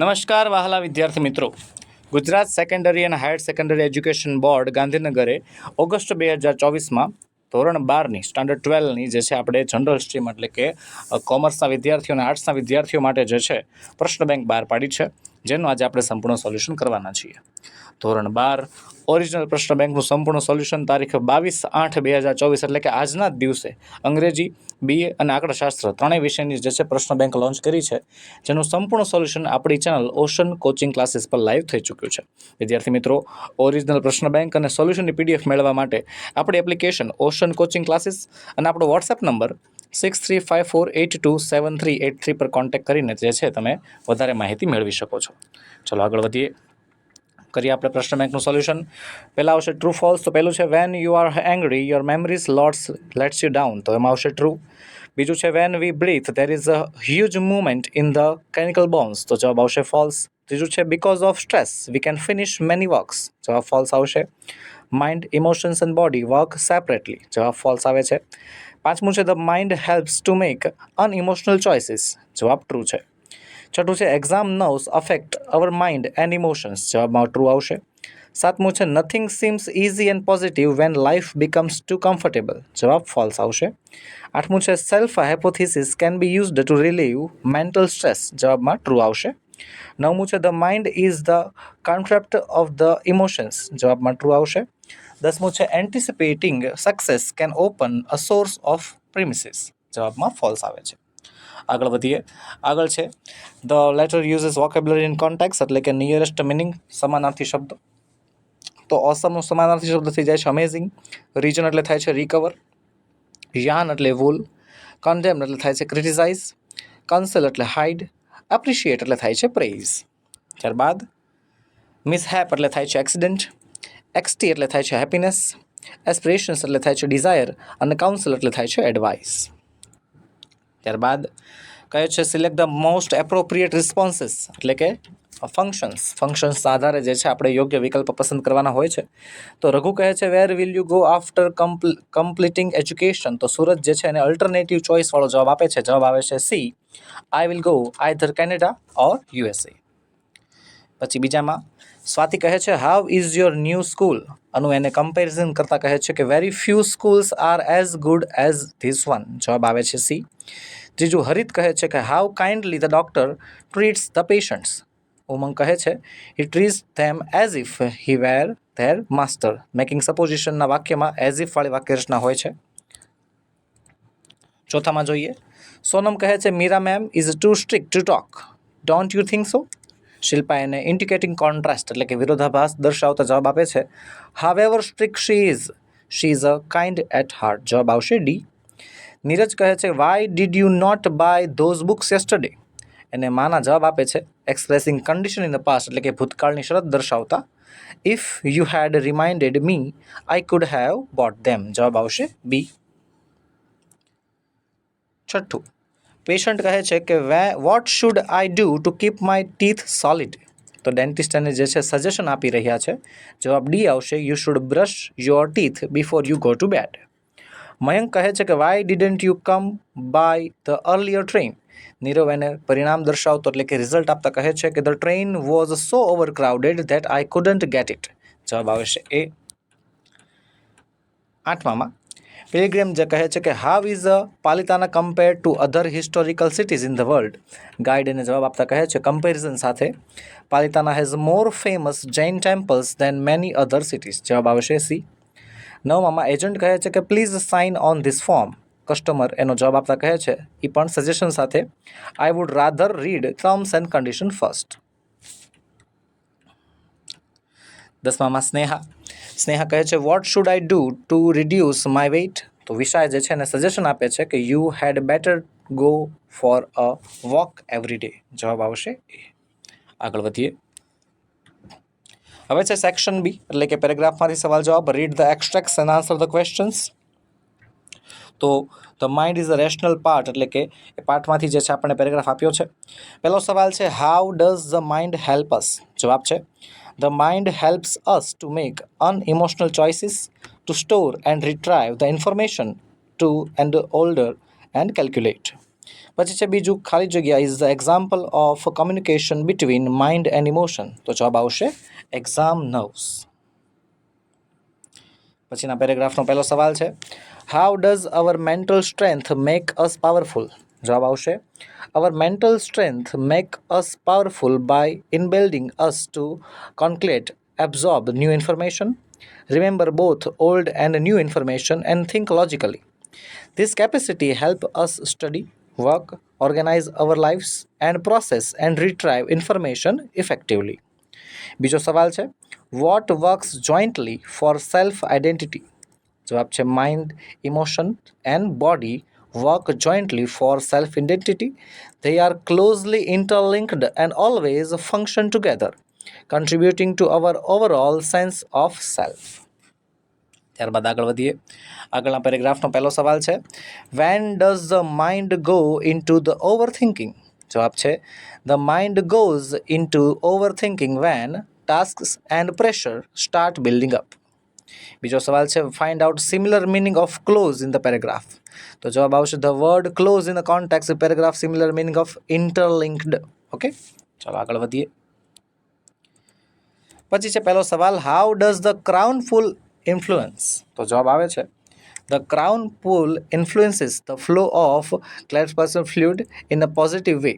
નમસ્કાર વહાલા વિદ્યાર્થી મિત્રો ગુજરાત સેકન્ડરી અને હાયર સેકન્ડરી એજ્યુકેશન બોર્ડ ગાંધીનગરે ઓગસ્ટ બે હજાર ચોવીસમાં ધોરણ બારની સ્ટાન્ડર્ડ ટ્વેલ્વની જે છે આપણે જનરલ સ્ટ્રીમ એટલે કે કોમર્સના વિદ્યાર્થીઓ અને આર્ટ્સના વિદ્યાર્થીઓ માટે જે છે પ્રશ્ન બેંક બહાર પાડી છે જેનું આજે આપણે સંપૂર્ણ સોલ્યુશન કરવાના છીએ ધોરણ બાર ઓરિજિનલ પ્રશ્ન બેંકનું સંપૂર્ણ સોલ્યુશન તારીખ બાવીસ આઠ બે હજાર ચોવીસ એટલે કે આજના જ દિવસે અંગ્રેજી બીએ અને આંકડાશાસ્ત્ર ત્રણેય વિષયની જે છે પ્રશ્ન બેંક લોન્ચ કરી છે જેનું સંપૂર્ણ સોલ્યુશન આપણી ચેનલ ઓશન કોચિંગ ક્લાસીસ પર લાઈવ થઈ ચૂક્યું છે વિદ્યાર્થી મિત્રો ઓરિજિનલ પ્રશ્ન બેંક અને સોલ્યુશનની પીડીએફ મેળવવા માટે આપણી એપ્લિકેશન ઓશન કોચિંગ ક્લાસીસ અને આપણો WhatsApp number six three five four eight two seven three eight three પર કોન્ટેક્ટ કરીને જે છે તમે વધારે માહિતી મેળવી શકો છો ચલો આગળ વધીએ કરીએ આપણે પ્રશ્ન બેંકનું સોલ્યુશન પહેલાં આવશે ટ્રુ ફોલ્સ તો પહેલું છે when you are angry your memories lots lets you down તો એમાં આવશે ટ્રુ બીજું છે when we breathe there is a huge movement in the chemical bones તો જવાબ આવશે ફોલ્સ ત્રીજું છે because of stress we can finish many works જવાબ ફોલ્સ આવશે mind emotions and body work separately જવાબ ફોલ્સ આવે છે પાંચમું છે the mind helps to make unemotional choices જવાબ ટ્રુ છે છઠ્ઠું છે exam nerves affect our mind and emotions જવાબમાં ટ્રુ આવશે સાતમું છે nothing seems easy and positive when life becomes too comfortable જવાબ ફોલ્સ આવશે આઠમું છે self hypothesis can be used to relieve mental stress જવાબમાં ટ્રુ આવશે નવમું છે the mind is the concept of the emotions જવાબમાં ટ્રુ આવશે દસમું છે anticipating success can open a source of premises જવાબમાં ફોલ્સ આવે છે આગળ વધીએ આગળ છે the letter uses vocabulary in context એટલે કે નિયરેસ્ટ મિનિંગ સમાનાર્થી શબ્દ તો ઓસમનો સમાનાર્થી શબ્દ થઈ જાય છે અમેઝિંગ રીજન એટલે થાય છે રિકવર યાન એટલે વૂલ કન્ડેમ એટલે થાય છે ક્રિટિસાઇઝ કન્સેલ એટલે હાઇડ એપ્રિશિએટ એટલે થાય છે પ્રેઇઝ ત્યારબાદ મિસહેપ એટલે થાય છે એક્સિડન્ટ એક્સટી એટલે થાય છે હેપીનેસ એસ્પિરેશન્સ એટલે થાય છે ડિઝાયર અને કાઉન્સિલ એટલે થાય છે એડવાઇસ ત્યારબાદ કયો છે select the most appropriate responses એટલે કે ફંક્શન્સ ફંક્શન્સના આધારે જે છે આપણે યોગ્ય વિકલ્પ પસંદ કરવાના હોય છે તો રઘુ કહે છે where will you go after completing education તો સુરત જે છે એને અલ્ટરનેટિવ ચોઇસવાળો જવાબ આપે છે જવાબ આવે છે C I will go either Canada or USA પછી બીજામાં સ્વાતિ કહે છે how is your new school Anu એને કમ્પેરિઝન કરતા કહે છે કે very few schools are as good as this one જવાબ આવે છે સી ત્રીજું હરિત કહે છે કે how kindly the doctor treats the patients Umang કહે છે he treats them as if he were their master making સપોઝિશનના વાક્યમાં એઝ ઇફ વાળી વાક્ય રચના હોય છે ચોથામાં જોઈએ સોનમ કહે છે Meera ma'am is too strict to talk don't you think so Shilpa એને ઇન્ડિકેટિંગ કોન્ટ્રાસ્ટ એટલે કે વિરોધાભાસ દર્શાવતા જવાબ આપે છે however strict she is she is a kind at heart જવાબ આવશે ડી નીરજ કહે છે why did you not buy those books yesterday એને માના જવાબ આપે છે expressing condition in the past એટલે કે ભૂતકાળની શરત દર્શાવતા if you had reminded me I could have bought them જવાબ આવશે બી છઠ્ઠું પેશન્ટ કહે છે કે way what should I do to keep my teeth solid તો ડેન્ટિસ્ટ એને જે છે સજેશન આપી રહ્યા છે જવાબ ડી આવશે you should brush your teeth before you go to bed Mayank કહે છે કે why didn't you come by the earlier train Nirav એને પરિણામ દર્શાવતો એટલે કે રિઝલ્ટ આપતા કહે છે કે the train was so overcrowded that I couldn't get it જવાબ આવશે એ આઠમામાં પિલગ્રીમ જે કહે છે કે how is Palitana compare to other historical cities in the world guide એને જવાબ આપતા કહે છે કમ્પેરિઝન સાથે Palitana has more famous Jain temples than many other cities જવાબ આવશે સી નવમાં એજન્ટ કહે છે કે please sign on this form customer એનો જવાબ આપતા કહે છે એ પણ સજેશન સાથે I would rather read terms and condition first દસમામાં સ્નેહા સ્નેહા કહે છે what should I do to reduce my weight તો વિશા જે છે એને સજેશન આપે છે કે you had better go for a walk every day જવાબ આવશે એ આગળ વધીએ હવે છે સેક્શન બી એટલે કે પેરેગ્રાફમાંથી સવાલ જવાબ read the extracts and answer the questions તો the mind is a rational part એટલે કે એ પાર્ટમાંથી જે છે આપણને પેરેગ્રાફ આપ્યો છે પહેલો સવાલ છે how does the mind help us જવાબ છે The mind helps us to make unemotional choices, to store and retrieve the information, to and older and calculate. પછી છે બીજું ખાલી જગ્યા is the example of communication between mind and emotion તો જવાબ આવશે એક્ઝામ નર્વ્સ પછીના પેરેગ્રાફનો પહેલો સવાલ છે how does our mental strength make us powerful જવાબ આવશે our mental strength make us powerful by enabling us to collect absorb new information remember both old and new information and think logically this capacity help us study work organize our lives and process and retrieve information effectively બીજો સવાલ છે what works jointly for self identity જવાબ છે mind emotion and body work jointly for self identity. They are closely interlinked and always function together, contributing to our overall sense of self. ત્યારબાદ આગળ વધીએ આગળના પેરેગ્રાફનો પહેલો સવાલ છે when does the mind go in to the over thinking જવાબ છે the mind goes in to over thinking when task and pressure start building up બીજો સવાલ છે find out similar meaning of close in the paragraph તો જવાબ આવશે the word close in the context paragraph similar meaning of interlinked okay ચાલો આગળ વધીએ પછી છે પહેલો સવાલ how does the crown full influence તો જવાબ આવે છે the crown pull influences the flow of ક્લેટપર્સન fluid in a positive way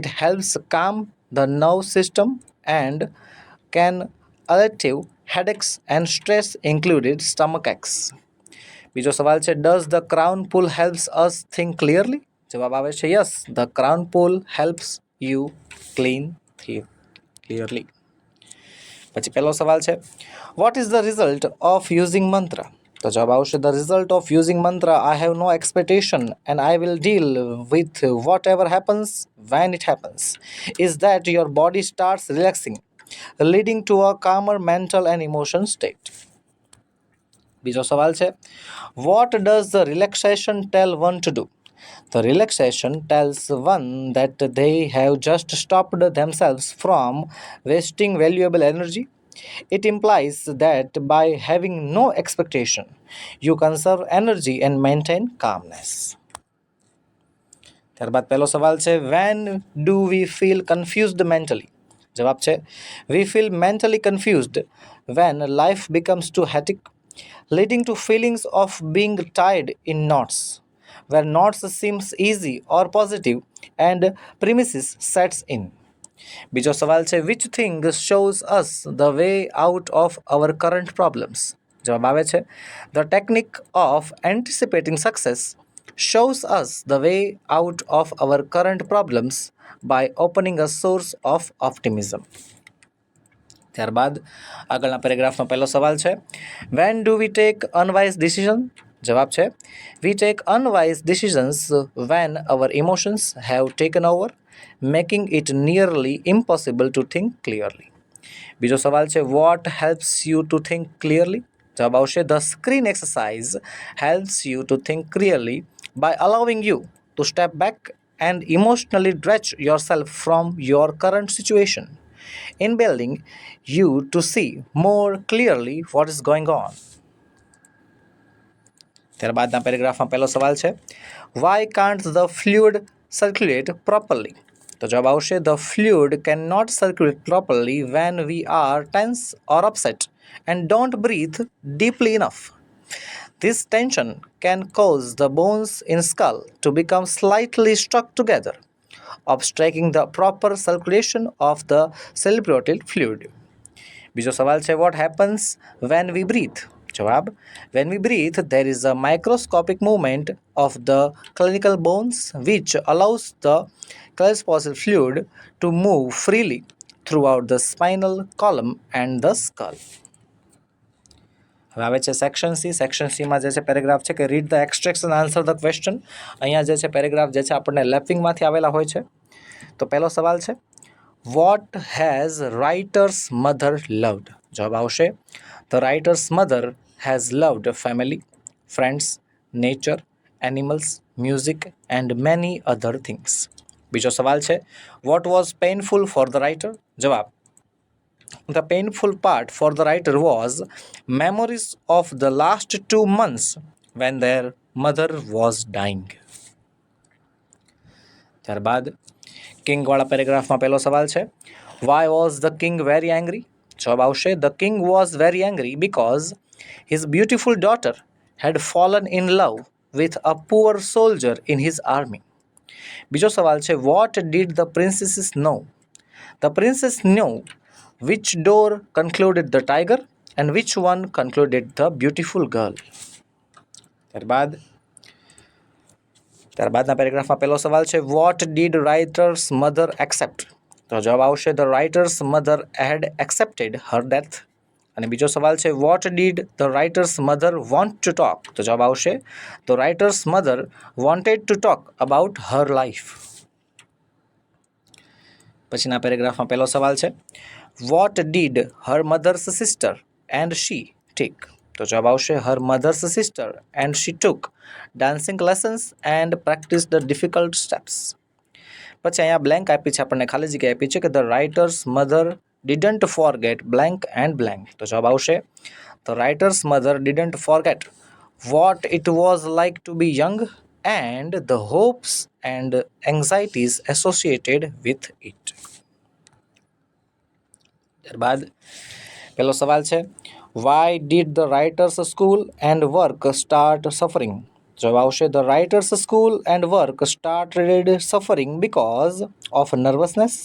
it helps calm the nerve system and can alleviate headaches and stress included stomach aches બીજો સવાલ છે does the crown pull helps us think clearly જવાબ આવે છે yes the crown pull helps you clean think clearly પછી પહેલો સવાલ છે what is the result of using mantra તો જવાબ આવશે the result of using mantra I have no expectation and I will deal with whatever happens when it happens is that your body starts relaxing leading to a calmer mental and emotion state બીજો સવાલ છે what does the relaxation tell one to do the relaxation tells one that they have just stopped themselves from wasting valuable energy It implies that by having no expectation, you conserve energy and maintain calmness. ત્યારબાદ પહેલો સવાલ છે when do we feel confused mentally જવાબ છે we feel mentally confused when life becomes too hectic leading to feelings of being tied in knots where knots seems easy or positive and premises sets in બીજો સવાલ છે which thing shows us the way out of our current problems જવાબ આવે છે the technique of anticipating success shows us the way out of our current problems by opening a source of optimism. ત્યારબાદ આગળના પેરેગ્રાફનો પહેલો સવાલ છે when do we take unwise decision જવાબ છે we take unwise decisions when our emotions have taken over making it nearly impossible to think clearly બીજો સવાલ છે what helps you to think clearly જવાબ આવશે the screen exercise helps you to think clearly by allowing you to step back and emotionally dredge yourself from your current situation, enabling you to see more clearly what is going on. Why can't the fluid circulate properly? the fluid circulate properly તો જવાબ આવશે the fluid can not circulate properly when we are tense or upset and don't breathe deeply enough this tension can cause the bones in skull to become slightly stuck together, obstructing the proper circulation of the cerebrospinal fluid. What happens when we breathe? Jawab, when we breathe, there is a microscopic movement of the clinical bones which allows the cerebrospinal fluid to move freely throughout the spinal column and the skull. હવે આવે છે section C section સીમાં જે છે paragraph છે કે read the extraction answer the question અહીંયા જે છે પેરેગ્રાફ જે છે આપણને લેફિંગમાંથી આવેલા હોય છે તો પહેલો સવાલ છે what has writer's mother loved જવાબ આવશે the writer's mother has loved family friends nature animals music and many other things બીજો સવાલ છે what was painful for the writer જવાબ The painful part for the writer was memories of the last two months when their mother was dying. ત્યારબાદ કિંગવાળા પેરેગ્રાફમાં પહેલો સવાલ છે why was the king very angry જવાબ આવશે the king was very angry because his beautiful daughter had fallen in love with a poor soldier in his army બીજો સવાલ છે what did the princesses know the princess knew which door concluded the tiger and which one concluded the beautiful girl ત્યારબાદ ત્યારબાદના પેરેગ્રાફમાં પહેલો સવાલ છે what did writer's mother accept તો જવાબ આવશે the writer's mother had accepted her death અને બીજો સવાલ છે what did the writer's mother want to talk તો જવાબ આવશે the writer's mother wanted to talk about her life પછીના પેરેગ્રાફમાં પહેલો સવાલ છે what did her mother's sister and she take તો જવાબ આવશે her mother's sister and she took dancing lessons and practice the difficult steps પછી અહીંયા બ્લેન્ક આપી છે આપણને ખાલી જગ્યા આપી છે કે the writer's mother didn't forget blank and blank તો જવાબ આવશે the writer's mother didn't forget what it was like to be young and the hopes and anxieties associated with it ત્યારબાદ પહેલો સવાલ છે why did the writer's school and work start suffering જવાબ આવશે the writer's school and work started suffering because of nervousness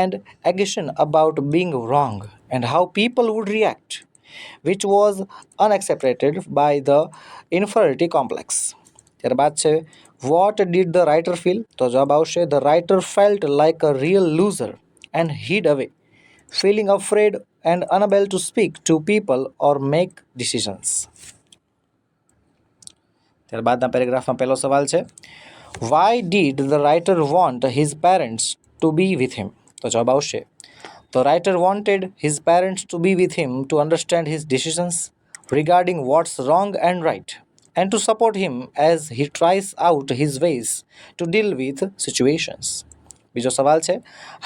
and agitation about being wrong and how people would react which was unaccepted by the inferiority complex ત્યારબાદ છે what did the writer feel તો જવાબ આવશે the writer felt like a real loser and hid away feeling afraid and unable to speak to people or make decisions. Why did the writer want his parents to be with him? The writer wanted his parents to be with him to understand his decisions regarding what's wrong and right and to support him as he tries out his ways to deal with situations. બીજો સવાલ છે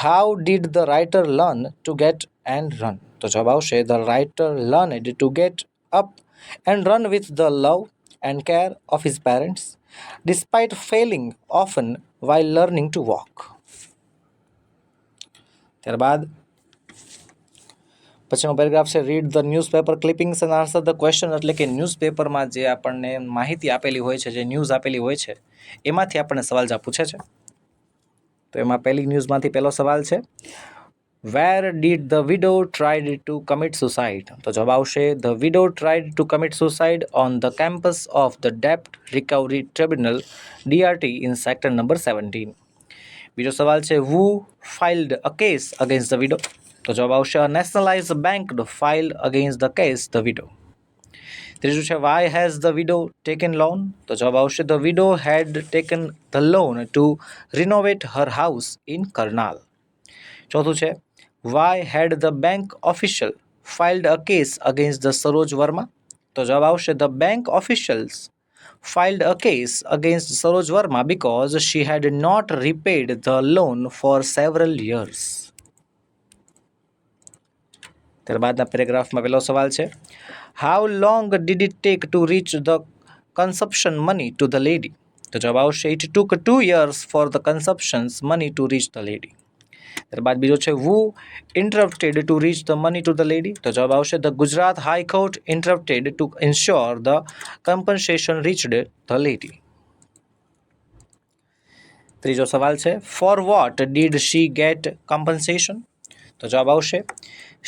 how did the writer learn to get and run તો જવાબ આવશે the writer learned to get up and run with the love and care of his parents despite falling often while learning to walk ત્યારબાદ પછીનો paragraph છે read the newspaper clippings and answer the question એટલે કે news પેપરમાં જે આપણને માહિતી આપેલી હોય છે જે ન્યૂઝ આપેલી હોય છે એમાંથી આપણને સવાલ જ પૂછે છે તો એમાં પહેલી ન્યૂઝમાંથી પહેલો સવાલ છે where did the widow tried to commit suicide તો જવાબ આવશે the widow tried to commit suicide on the campus of the ડેપ્ટ recovery tribunal DRT in sector number seventeen બીજો સવાલ છે who filed a case against the widow તો જવાબ આવશે nationalise bank file against the case the widow ત્રીજું છે why has the widow taken loan તો જવાબ આવશે the widow had taken the loan to renovate her house in Karnal ચોથું છે why had the bank official filed a case against the Saroj Verma તો જવાબ આવશે the bank officials filed a case against Saroj Verma because she had not repaid the loan for several years. ત્યારબાદના પેરેગ્રાફમાં પહેલો સવાલ છે how long did it take to reach the compensation money to the lady તો જવાબ આવશે it took two years for the compensations money to reach the lady ત્યારબાદ બીજો છે who interrupted to reach the money to the lady તો જવાબ આવશે the Gujarat high court interrupted to ensure the compensation reached the lady ત્રીજો સવાલ છે for what did she get compensation તો જવાબ આવશે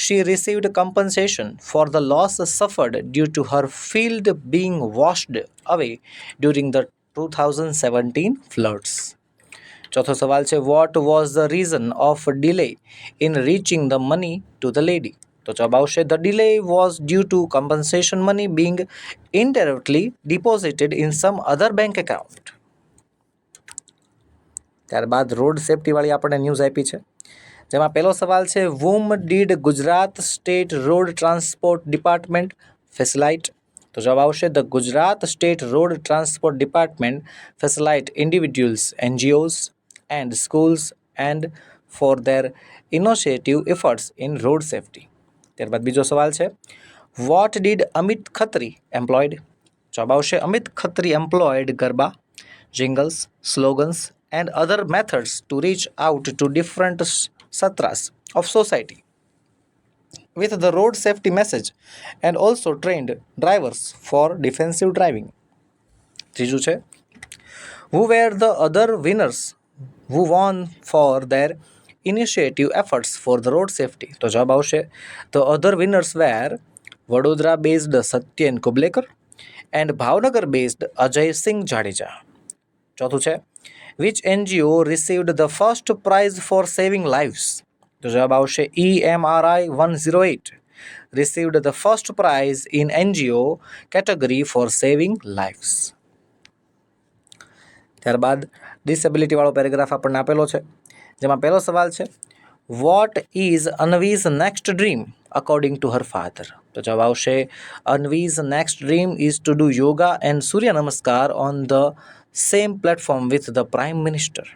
she received compensation for the loss suffered due to her field being washed away during the 2017 floods. ચોથો સવાલ છે what was the reason of delay in reaching the money to the lady તો જવાબ આવશે the delay was due to compensation money being indirectly deposited in some other bank account ત્યારબાદ road સેફટીવાળી આપણને news આપી છે જેમાં પહેલો સવાલ છે whom did Gujarat state road transport department felicitate તો જવાબ આવશે the Gujarat state road transport department felicitate individuals NGOs and schools and four there initiative efforts in road safety ત્યારબાદ બીજો સવાલ છે what did Amit Khatri employed જવાબ આવશે Amit Khatri employed garba jingles slogans and other methods to reach out to different Satras of society with the road safety message and also trained drivers for defensive driving. ત્રીજું છે who were the other winners who won for their initiative efforts for the road safety તો જવાબ આવશે the other winners were Vadodara based Satyen Kubalekar and Bhavnagar based Ajay Singh Jadeja ચોથું છે which NGO received the first prize for saving lives? The job is EMRI 108 received the first prize in NGO category for saving lives. ત્યારબાદ disability વાળો paragraph આપણને આપેલો છે જેમાં પહેલો સવાલ છે what is Anvi's next dream according to her father તો જવાબ આવશે Anvi's next dream is to do yoga and Surya Namaskar same platform with the prime minister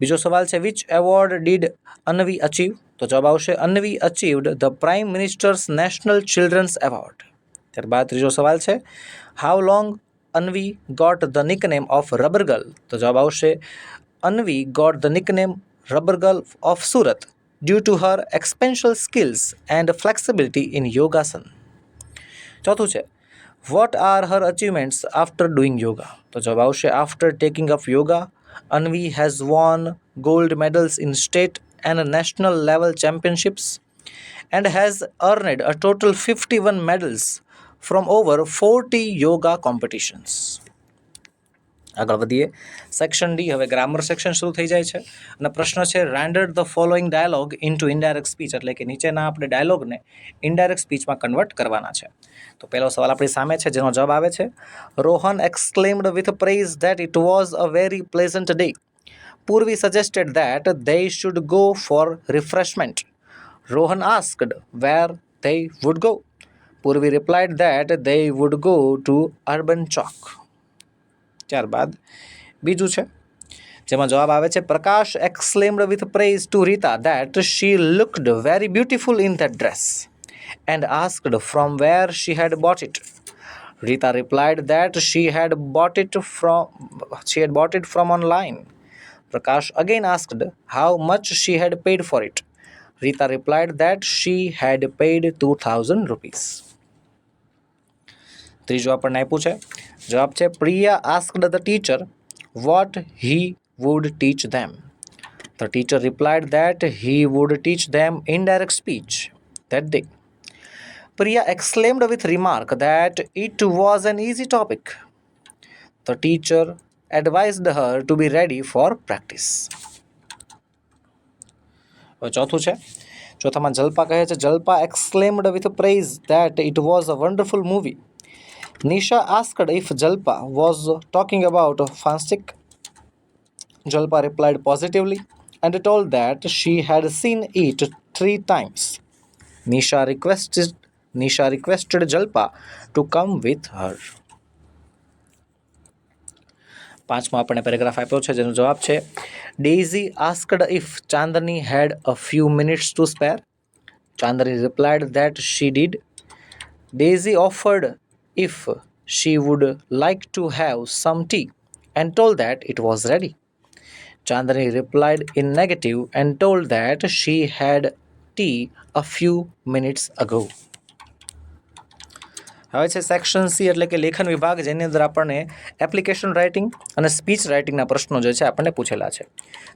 बीजो सवाल है which award did Anvi achieve तो जवाब आशे Anvi achieved the prime minister's national children's award त्यारबाद तीजो सवाल है how long Anvi got the nick name of rubber girl तो जवाब Anvi got the nick name rubber girl of Surat due to her exceptional skills and flexibility in योगासन चौथु से what are her achievements after doing yoga તો જવાબ આવશે after taking up yoga Anvi has won gold medals in state and national level championships and has earned a total fifty one medals from over 40 yoga competitions. આગળ વધીએ section D હવે grammar section શરૂ થઈ જાય છે અને પ્રશ્ન છે render the following dialogue into indirect speech એટલે કે નીચેના આપણે ડાયલોગને ઇન્ડાયરેક્ટ સ્પીચમાં કન્વર્ટ કરવાના છે તો પહેલો સવાલ આપણી સામે છે જેનો જવાબ આવે છે Rohan exclaimed with praise that it was a very pleasant day Purvi suggested that they should go for refreshment Rohan asked where they would go Purvi replied that they would go to urban Chowk ત્યારબાદ બીજું છે જેમાં જવાબ આવે છે Prakash exclaimed with praise to Rita that she looked very beautiful in the dress and asked from where she had bought it Rita replied that she had bought it from she had bought it from online Prakash again asked how much she had paid for it Rita replied that she had paid two thousand rupees ત્રીજું આપણને આપ્યું છે જવાબ છે Priya asked the teacher what he would teach them the teacher replied that he would teach them indirect speech that day Priya exclaimed with remark that it was an easy topic the teacher advised her to be ready for practice હવે ચોથું છે ચોથામાં જલ્પા કહે છે Jalpa exclaimed with praise that it was a wonderful movie Nisha asked if Jalpa was talking about Fansik. Jalpa replied positively and told that she had seen it three times. Nisha requested Nisha requested Jalpa to come with her. પાંચમો આપણને paragraph આપ્યો છે જેનો જવાબ છે Daisy asked if Chandni had a few minutes to spare Chandni replied that she did Daisy offered if she would like to have some tea and told that it was ready. Chandani replied in negative and told that she had tea a few minutes ago. હવે છે section C એટલે કે લેખન વિભાગ જેની અંદર આપણને application writing અને સ્પીચ રાઇટિંગના પ્રશ્નો જે છે આપણને પૂછેલા છે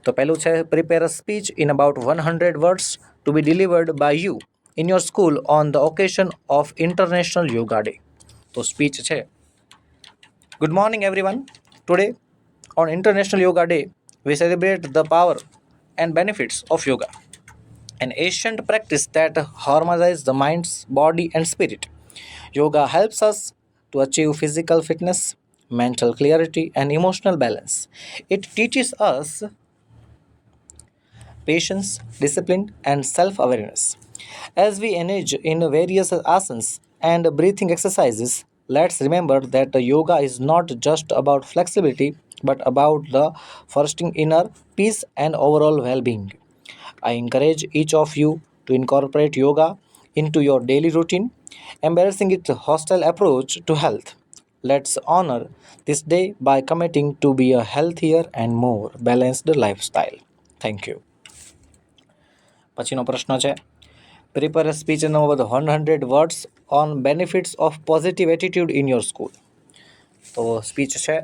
તો પહેલું છે prepare a speech in about one hundred words to be delivered by you in your school on the occasion of international yoga day તો સ્પીચ છે good morning everyone today on international yoga day we celebrate the power and benefits of yoga an ancient practice that harmonize the minds body and spirit yoga helps us to achieve physical fitness mental clarity and emotional balance it teaches us patience, discipline, and self awareness. As we engage in various asanas and breathing exercises, let's remember that yoga is not just about flexibility but about the fostering inner peace and overall well being. I encourage each of you to incorporate yoga into your daily routine, embracing its hostile approach to health. Let's honor this day by committing to be a healthier and more balanced lifestyle. Thank you. પછીનો પ્રશ્ન છે prepare speech number one hundred words on benefits of positive attitude in your school so speech છે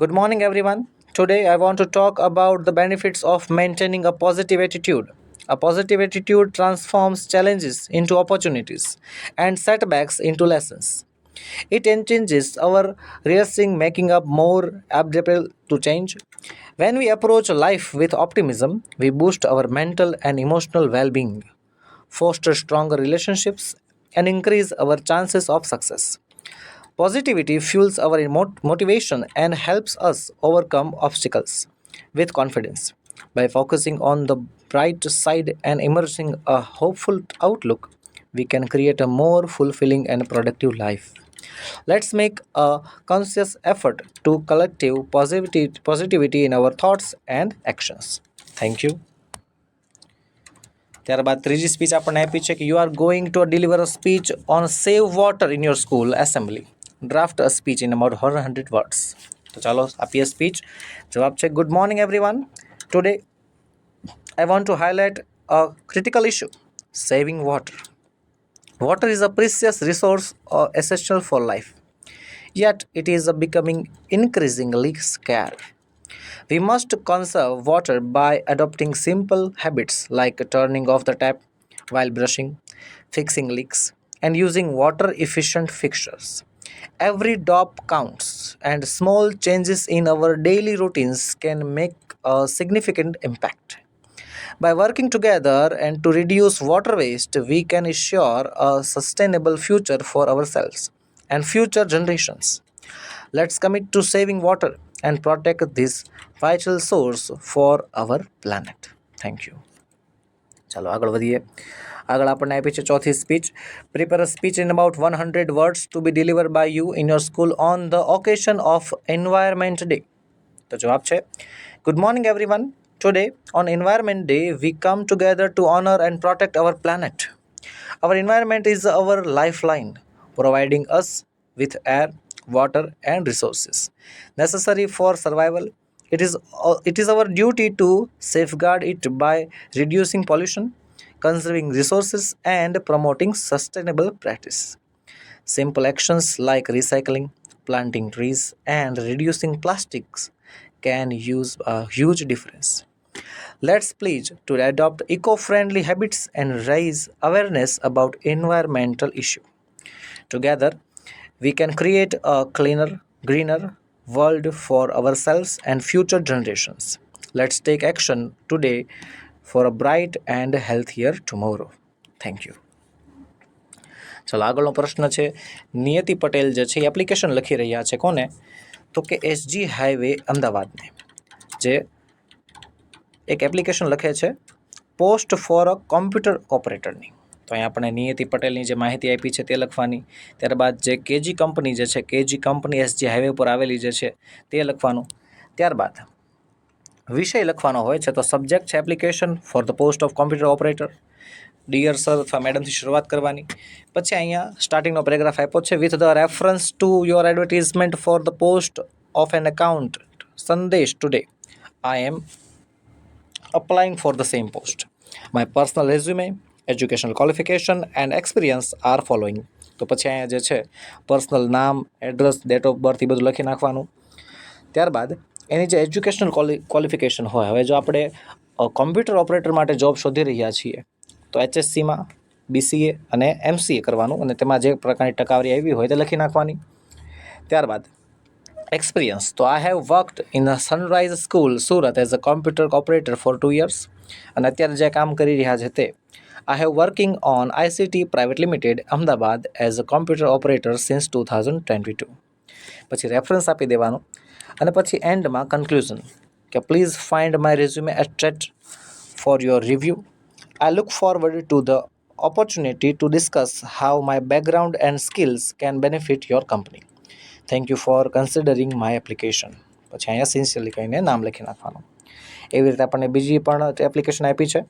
good. Morning, everyone. Today I want to talk about the benefits of maintaining a positive attitude. A positive attitude transforms challenges into opportunities and setbacks into lessons. It encourages our reacting, making us more adaptable to change. When we approach life with optimism, we boost our mental and emotional well being, foster stronger relationships, and increase our chances of success. Positivity fuels our motivation and helps us overcome obstacles with confidence. By focusing on the bright side and emerging a hopeful outlook, we can create a more fulfilling and productive life. Let's make a conscious effort to collective positivity, positivity in our thoughts and actions. Thank you. ત્યારબાદ ત્રીજી speech આપણને આપી છે કે you are going to deliver a speech on save water in your school assembly draft a speech in about her hundred words તો ચાલો આપીએ speech જવાબ છે good morning everyone today I want to highlight a critical issue saving water Water is a precious resource uh, essential for life, yet it is becoming increasingly scarce. We must conserve water by adopting simple habits like turning off the tap while brushing, fixing leaks, and using water efficient fixtures. Every drop counts, and small changes in our daily routines can make a significant impact. By working together and to reduce water waste, we can ensure a sustainable future for ourselves and future generations. Let's commit to saving water and protect this vital source for our planet Thank you. चलो આગળ વધીએ આગળ આપણને આપી છે ચોથી speech prepare a speech in about one hundred words to be deliver by you in your school on the occasion of environment day તો જવાબ છે good morning everyone today on environment day we come together to honour and protect our planet our environment is our life line providing with air, water and resources necessary for survival it is uh, it is our duty to safeguard it by reducing pollution conserving resources and promoting sustainable practice simple actions like recycling planting trees and reducing plastics can use a huge difference let's pledge to adopt eco-friendly habits and raise awareness about environmental issue together we can create a cleaner, greener world for ourselves and future generations. Let's take action today for a bright and healthier tomorrow. Thank you ચાલો આગળનો પ્રશ્ન છે નિયતિ પટેલ જે છે એ application લખી રહ્યા છે કોને તો કે એસજી હાઈવે અમદાવાદને જે એક એપ્લિકેશન લખે છે પોસ્ટ ફોર અ કોમ્પ્યુટર ઓપરેટરની તો અહીં આપણે નિયતિ પટેલની જે માહિતી આપી છે તે લખવાની ત્યારબાદ જે કેજી કંપની જે છે KG company S G highway પર આવેલી જે છે તે લખવાનું ત્યારબાદ વિષય લખવાનો હોય છે તો સબ્જેક્ટ છે application for the post of computer operator dear sir અથવા મેડમથી શરૂઆત કરવાની પછી અહીંયા સ્ટાર્ટિંગનો પેરેગ્રાફ આપ્યો છે with the reference to your advertisement for the post of an account Sandesh today I am applying for the same post my personal resume educational qualification and experience are following તો પછી અહીંયા જે છે પર્સનલ નામ address date of birth એ બધું લખી નાખવાનું ત્યારબાદ એની જે એજ્યુકેશનલ ક્વોલિફિકેશન હોય હવે જો આપણે કોમ્પ્યુટર ઓપરેટર માટે જોબ શોધી રહ્યા છીએ તો એચએસસીમાં બીસીએ અને એમસીએ કરવાનું અને તેમાં જે પ્રકારની ટકાવારી આવી હોય તે લખી નાખવાની ત્યારબાદ એક્સપિરિયન્સ તો I have worked in a Sunrise school Surat as a computer operator for two years અને અત્યારે જે કામ કરી રહ્યા છે તે I have working on ICT Private Limited Ahmedabad as a computer operator since 2022 પછી રેફરન્સ આપી દેવાનો અને પછી એન્ડમાં conclusion કે please find my resume attached for your review. I look forward to the opportunity to discuss how my background and skills can benefit your company. Thank you for considering my application. પછી અહીંયા sincerely કહીને નામ લખી નાખવાનું એવી રીતે આપણને બીજી પણ એપ્લિકેશન આપી છે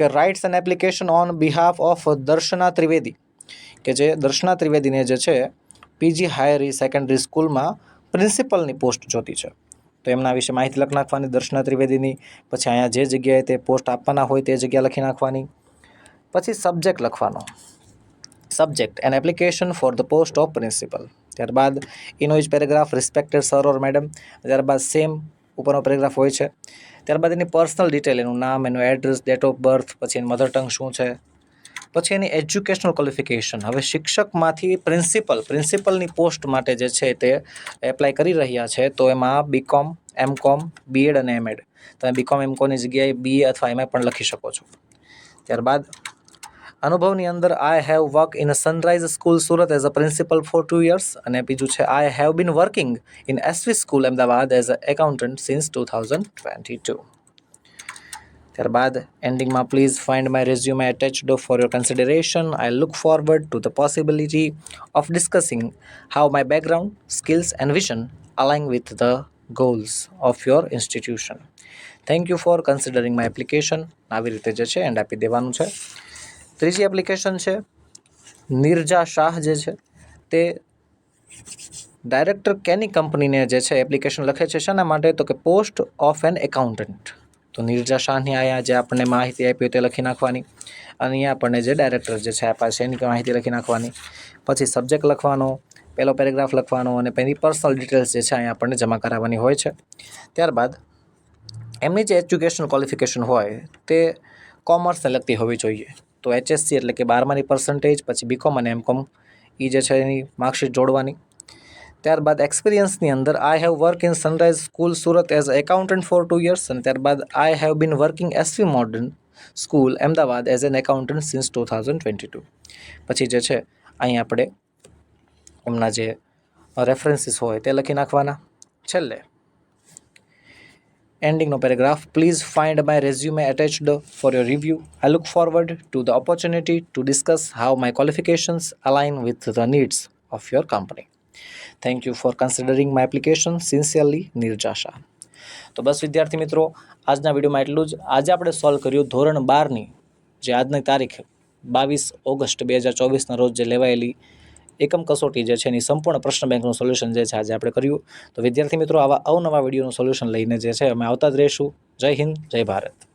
કે writes and application on behalf of Darshana Trivedi કે જે દર્શના ત્રિવેદીને જે છે પીજી હાયરી સેકન્ડરી સ્કૂલમાં પ્રિન્સિપલની પોસ્ટ જોતી છે તો એમના વિશે માહિતી લખી નાખવાની દર્શના ત્રિવેદીની પછી અહીંયા જે જગ્યાએ તે પોસ્ટ આપવાના હોય તે જગ્યા લખી નાખવાની પછી સબ્જેક્ટ લખવાનો subject an application for the post of principal ત્યારબાદ ઇનો ઇજ paragraph respected sir or madam ત્યારબાદ સેમ ઉપરનો પેરેગ્રાફ હોય છે ત્યારબાદ એની પર્સનલ ડિટેલ એનું નામ એનું એડ્રેસ ડેટ ઓફ બર્થ પછી એની મધર ટંગ શું છે પછી એની એજ્યુકેશનલ ક્વોલિફિકેશન હવે શિક્ષકમાંથી પ્રિન્સિપલ પ્રિન્સિપલની પોસ્ટ માટે જે છે તે એપ્લાય કરી રહ્યા છે તો એમાં બીકોમ એમકોમ બીએડ અને એમએડ તમે બીકોમ એમકોમની જગ્યાએ બીએ અથવા એમએ પણ લખી શકો છો ત્યારબાદ અનુભવની અંદર I have work in sunrise school Surat as a principal for two years અને બીજું છે I have been working in SV school Ahmedabad as a accountant since two thousand twenty two ત્યારબાદ એન્ડિંગમાં please find my resume I attached for your consideration I look forward to the possibility of discussing how my background skills and vision aligning with the goals of your institution thank you for considering my application આવી રીતે જે છે and આપી દેવાનું છે ત્રીજી application છે નિર્જા શાહ જે છે તે ડાયરેક્ટર કેની કંપનીને જે છે એપ્લિકેશન લખે છે શેના માટે તો કે પોસ્ટ ઓફ એન એકાઉન્ટન્ટ તો નિર્જા શાહની અહીંયા જે આપણને માહિતી આપી તે લખી નાખવાની અને અહીંયા આપણને જે ડાયરેક્ટર જે છે આપ્યા છે એની માહિતી લખી નાખવાની પછી સબ્જેક્ટ લખવાનો પહેલો પેરેગ્રાફ લખવાનો અને તેની પર્સનલ ડિટેલ્સ જે છે અહીંયા આપણને જમા કરાવવાની હોય છે ત્યારબાદ એમની જે એજ્યુકેશન ક્વોલિફિકેશન હોય તે કોમર્સને લગતી હોવી જોઈએ તો એચએસસી એટલે કે બારમાની પર્સન્ટેજ પછી બીકોમ અને એમકોમ એ જે છે એની માર્કશીટ જોડવાની ત્યારબાદ એક્સપિરિયન્સની અંદર I have work in sunrise school Surat as accountant for two years અને ત્યારબાદ I have been working SV modern school Ahmedabad as an accountant since two thousand twenty two પછી જે છે અહીં આપણે એમના જે રેફરન્સીસ હોય તે લખી નાખવાના છેલ્લે Ending no paragraph. Please find my resume attached for your review. I look forward to the opportunity to discuss how my qualifications align with the needs of your company. Thank you for considering my application. Sincerely, Nirja Shah. તો બસ વિદ્યાર્થી મિત્રો આજના વિડીયોમાં એટલું જ આજે આપણે solve કર્યું ધોરણ બારની જે આજની તારીખ બાવીસ ઓગસ્ટ બે હજાર ચોવીસના રોજ જે લેવાયેલી એકમ કસોટી જે છે એની સંપૂર્ણ પ્રશ્ન બેંકનું સોલ્યુશન જે છે આજે આપણે કર્યું તો વિદ્યાર્થી મિત્રો આવા અવનવા વિડીયોનું સોલ્યુશન લઈને જે છે અમે આવતા જ રહીશું જય હિન્દ જય ભારત